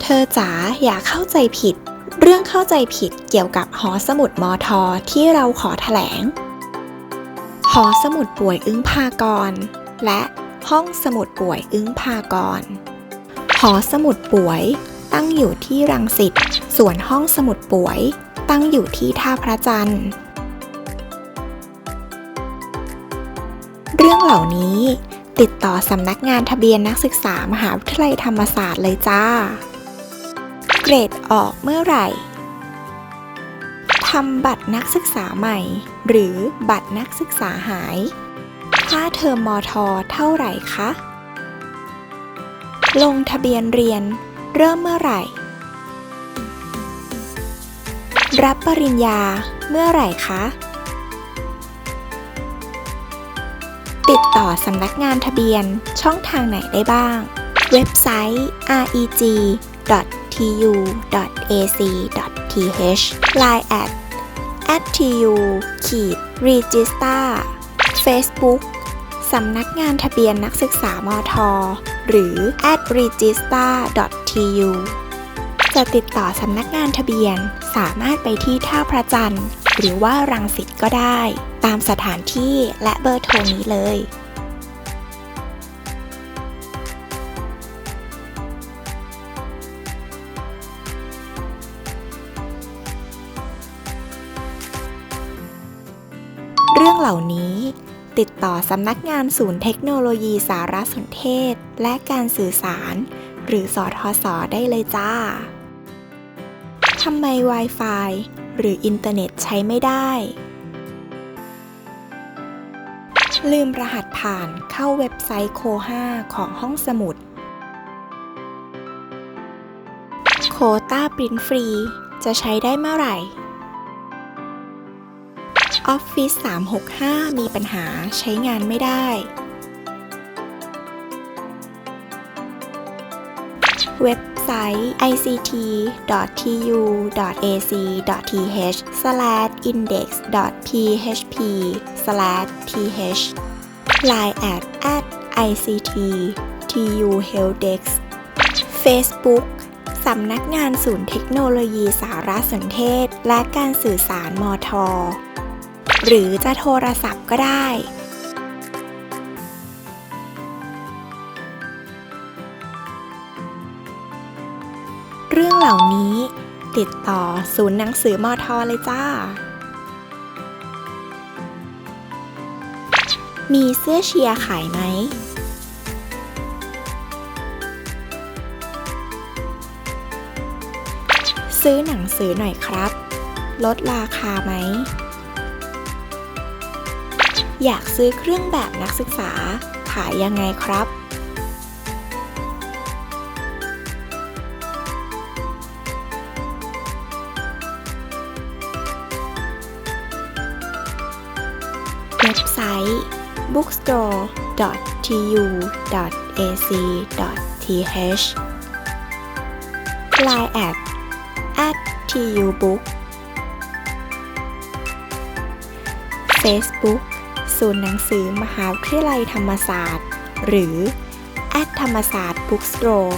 เธอจ๋าอย่าเข้าใจผิด เรื่องเข้าใจผิดเกี่ยวกับหอสมุดมอทอที่เราขอแถลง หอสมุดป่วยอึ้งพากร และห้องสมุดป่วยอึ้งพากร หอสมุดป่วยตั้งอยู่ที่รังสิต ส่วนห้องสมุดป่วยตั้งอยู่ที่ท่าพระจันทร์ เรื่องเหล่านี้ ติดต่อสำนักงานทะเบียนนักศึกษามหาวิทยาลัยธรรมศาสตร์เลยจ้า เกรดออกเมื่อไหร่ทำบัตรนักศึกษาใหม่ หรือบัตรนักศึกษาหาย ค่าเทอมมอทอเท่าไหร่คะ ลงทะเบียนเรียน เริ่มเมื่อไหร่ รับปริญญาเมื่อไหร่คะ ติดต่อสำนักงานทะเบียนช่องทางไหนได้บ้าง เว็บไซต์ reg.tu.ac.th Line at at tu ขีด register Facebook สำนักงานทะเบียนนักศึกษามท หรือ at register.tu จะติดต่อสำนักงานทะเบียนสามารถไปที่ท่าพระจันทร์ หรือว่ารังสิตก็ได้ ตามสถานที่และเบอร์โทรนี้เลย เรื่องเหล่านี้ติดต่อสำนักงานศูนย์เทคโนโลยีสารสนเทศ และการสื่อสาร หรือสอทสได้เลยจ้าทำไม Wi-Fi หรืออินเทอร์เน็ตใช้ไม่ได้ ลืมรหัสผ่านเข้าเว็บไซต์โค5ของห้องสมุด โคต้าปริ้นฟรี จะใช้ได้เมื่อไหร่ Office 365 มีปัญหาใช้งานไม่ได้ เว็บไซต์ ict.tu.ac.th/index.php/th Line at at ict.tu.helpdesk Facebook สำนักงานศูนย์เทคโนโลยีสารสนเทศ และการสื่อสารมท หรือจะโทรศัพท์ก็ได้ เรื่องเหล่านี้ติดต่อศูนย์หนังสือมอทอเลยจ้า มีเสื้อเชียร์ขายไหม ซื้อหนังสือหน่อยครับ ลดราคาไหม อยากซื้อเครื่องแบบนักศึกษาขายยังไงครับ ว็บไซต์ bookstore.tu.ac.th Line at at tubook Facebook ศูนย์หนังสือมหาวิทยาลัยธรรมศาสตร์ หรือ at ธรรมศาสตร์ bookstore